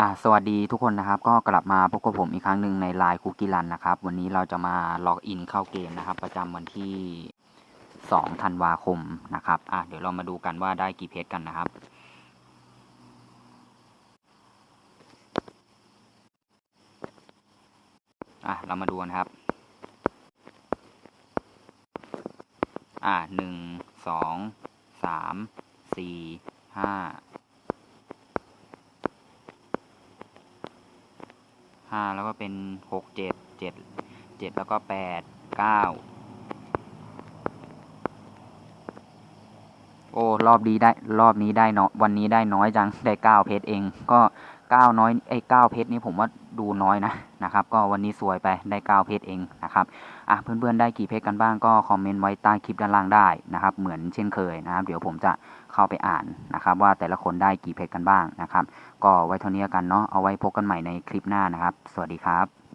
อ่าสวัสดีทุกคนนะครับ ก็กลับมาพบกับผมอีกครั้งหนึ่งในไลน์คุกกี้รันนะครับ วันนี้เราจะมาล็อกอินเข้าเกมนะครับ ประจำวันที่ 2 ธันวาคมนะครับอะเดี๋ยวเรามาดูกันว่าได้กี่เพชรกันนะครับ อะเรามาดูกันครับ อะหนึ่งสองสามสี่ห้า ห้าแล้วก็เป็นหกเจ็ดเจ็ดเจ็ดแล้วก็แปดเก้าโอ้รอบดีได้รอบนี้ได้เนาะวันนี้ได้น้อยจังได้เก้าเพชรเองก็ ก้าน้อยไอ้เก้าเพชรนี่ผมว่าดูน้อยนะนะครับ ก็วันนี้สวยไปได้เก้าเพชรเองนะครับอะเพื่อนๆได้กี่เพชรกันบ้างก็คอมเมนต์ไว้ใต้คลิปด้านล่างได้นะครับ เหมือนเช่นเคยนะครับ เดี๋ยวผมจะเข้าไปอ่านนะครับ ว่าแต่ละคนได้กี่เพชรกันบ้างนะครับ ก็ไว้เท่านี้กันเนาะเอาไว้พบกันใหม่ในคลิปหน้านะครับ สวัสดีครับ